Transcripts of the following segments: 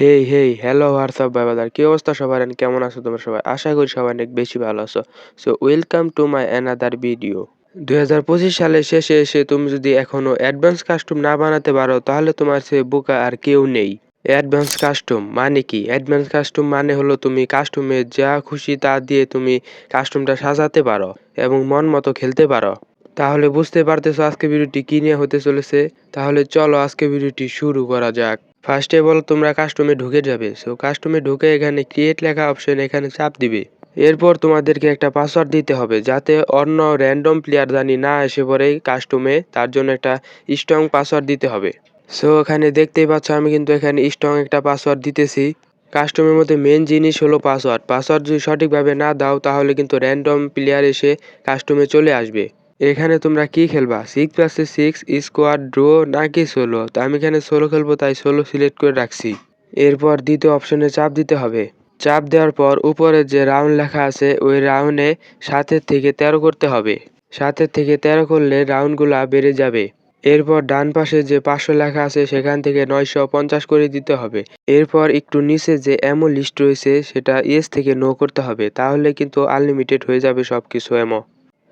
Hey hey hello what's up bye brother কি অবস্থা সবার? কেমন আছো তোমরা সবাই? আশা করি সবাই অনেক বেশি ভালো আছো। So welcome to my another video দুই হাজার পঁচিশ সালের শেষে এসে তুমি যদি এখনও অ্যাডভান্স কাস্টম না বানাতে পারো, তাহলে তোমার সে বোকা আর কেউ নেই। অ্যাডভান্স কাস্টম মানে কি? অ্যাডভান্স কাস্টম মানে হলো তুমি কাস্টমে যা খুশি তা দিয়ে তুমি কাস্টমটা সাজাতে পারো এবং মন মতো খেলতে পারো। তাহলে বুঝতে পারতেছো আজকে ভিডিওটি কি নিয়ে হতে চলেছে? তাহলে চলো আজকে ভিডিওটি শুরু করা যাক। ফার্স্টে বলো তোমরা কাস্টমে ঢুকে যাবে। সো কাস্টমে ঢুকে এখানে ক্রিয়েট লেখা অপশন এখানে চাপ দিবে। এরপর তোমাদেরকে একটা পাসওয়ার্ড দিতে হবে, যাতে অন্য র্যান্ডম প্লেয়ার জানি না এসে পড়ে কাস্টমে তার জন্য একটা স্ট্রং পাসওয়ার্ড দিতে হবে। সো এখানে দেখতেই পাচ্ছ, আমি কিন্তু এখানে স্ট্রং একটা পাসওয়ার্ড দিতেছি। কাস্টমের মধ্যে মেন জিনিস হলো পাসওয়ার্ড পাসওয়ার্ড যদি সঠিকভাবে না দাও, তাহলে কিন্তু র্যান্ডম প্লেয়ার এসে কাস্টমে চলে আসবে। এখানে তোমরা কি খেলবা? সিক্স প্লাসে সিক্স স্কোয়াড ড্রো নাকি সোলো তো আমি এখানে সোলো খেলব, তাই সোলো সিলেক্ট করে রাখছি। এরপর দ্বিতীয় অপশনে চাপ দিতে হবে। চাপ দেওয়ার পর উপরে যে রাউন্ড লেখা আছে, ওই রাউন্ডে সাতের থেকে তেরো করতে হবে। সাতের থেকে তেরো করলে রাউন্ডগুলো বেড়ে যাবে। এরপর ডান পাশে যে পাঁচশো লেখা আছে, সেখান থেকে নয়শো পঞ্চাশ করে দিতে হবে। এরপর একটু নিচে যে এমো লিস্ট রয়েছে, সেটা ইয়েস থেকে নো করতে হবে। তাহলে কিন্তু আনলিমিটেড হয়ে যাবে সব কিছু এমো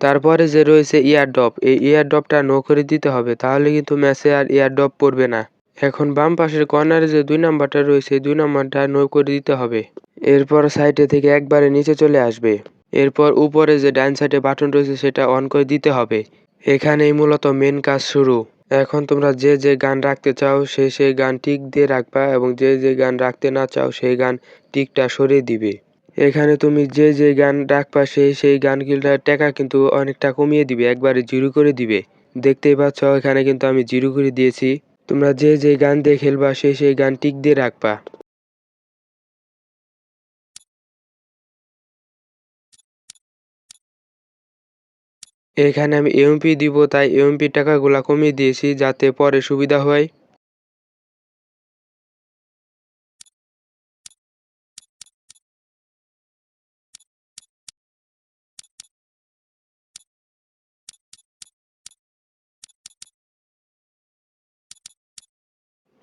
তারপরে যে রয়েছে ইয়ার ড্রপ এই ইয়ার ড্রপটা নো করে দিতে হবে, তাহলে কিন্তু ম্যাচে আর ইয়ার ড্রপ পড়বে না। এখন বাম পাশের কর্নারে যে দুই নাম্বারটা রয়েছে দুই নাম্বারটা নো করে দিতে হবে। এরপর সাইডে থেকে একবারে নিচে চলে আসবে। এরপর উপরে যে ডান সাইডে বাটন রয়েছে, সেটা অন করে দিতে হবে। এখানেই মূলত মেন কাজ শুরু। এখন তোমরা যে যে গান রাখতে চাও সে সেই গান টিক দিয়ে রাখবা এবং যে যে গান রাখতে না চাও, সেই গান টিকটা সরিয়ে দিবে। এখানে তুমি যে যে গান রাখবা সেই সেই গানগুলোর টাকা কিন্তু অনেকটা কমিয়ে দিবে, একবারে জিরো করে দিবে। দেখতেই পাচ্ছ, এখানে কিন্তু আমি জিরো করে দিয়েছি। তোমরা যে যে গান দিয়ে খেলবা সেই সেই গান টিক দিয়ে রাখবা। এখানে আমি এমপি দিব, তাই এমপি টাকাগুলা কমিয়ে দিয়েছি যাতে পরে সুবিধা হয়।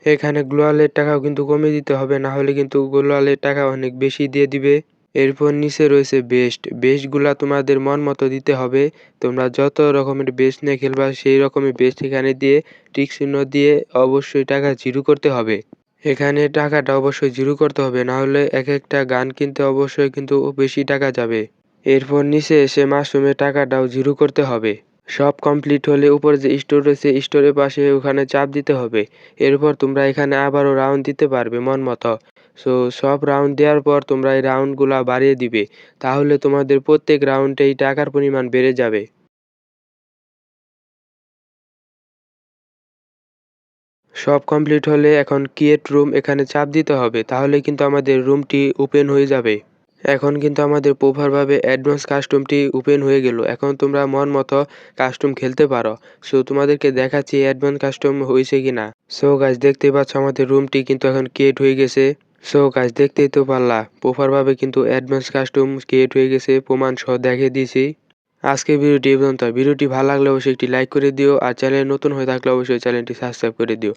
এখানে গ্লোয়ালের টাকাও কিন্তু কমিয়ে দিতে হবে, না হলে কিন্তু গ্লোয়ালের টাকা অনেক বেশি দিয়ে দিবে। এরপর নিচে রয়েছে বেস্ট। বেস্টগুলা তোমাদের মন মতো দিতে হবে। তোমরা যত রকমের বেস্ট নিয়ে খেলবা, সেই রকমের বেস্ট এখানে দিয়ে টিক চিহ্ন দিয়ে অবশ্যই টাকা জিরো করতে হবে। এখানে টাকাটা অবশ্যই জিরো করতে হবে, না হলে এক একটা গান কিনতে অবশ্যই কিন্তু বেশি টাকা যাবে। এরপর নিচে এসে মাশরুমে টাকাটাও জিরো করতে হবে। সব কমপ্লিট হলে উপরে যে স্টোর রয়েছে, স্টোরের পাশে ওখানে চাপ দিতে হবে। এরপর তোমরা এখানে আবারও রাউন্ড দিতে পারবে মন মতো। সো সব রাউন্ড দেওয়ার পর তোমরা এই রাউন্ডগুলা বাড়িয়ে দিবে। তাহলে তোমাদের প্রত্যেক রাউন্ডেই টাকার পরিমাণ বেড়ে যাবে। সব কমপ্লিট হলে এখন ক্রিয়েট রুম এখানে চাপ দিতে হবে। তাহলে কিন্তু আমাদের রুমটি ওপেন হয়ে যাবে। এখন কিন্তু আমাদের প্রপারভাবে অ্যাডভান্স কাস্টমটি ওপেন হয়ে গেল। এখন তোমরা মন মতো কাস্টম খেলতে পারো। সো তোমাদেরকে দেখাচ্ছি অ্যাডভান্স কাস্টম হয়েছে কি না সো গাছ দেখতেই পাচ্ছ আমাদের রুমটি কিন্তু এখন ক্রিয়েট হয়ে গেছে। সো গাছ দেখতেই তো পারলা প্রপারভাবে কিন্তু অ্যাডভান্স কাস্টম ক্রিয়েট হয়ে গেছে, প্রমাণ সহ দেখে দিয়েছি। আজকে ভিডিওটি পর্যন্ত। ভিডিওটি ভালো লাগলে অবশ্যই একটি লাইক করে দিও, আর চ্যানেল নতুন হয়ে থাকলে অবশ্যই চ্যানেলটি সাবস্ক্রাইব করে দিও।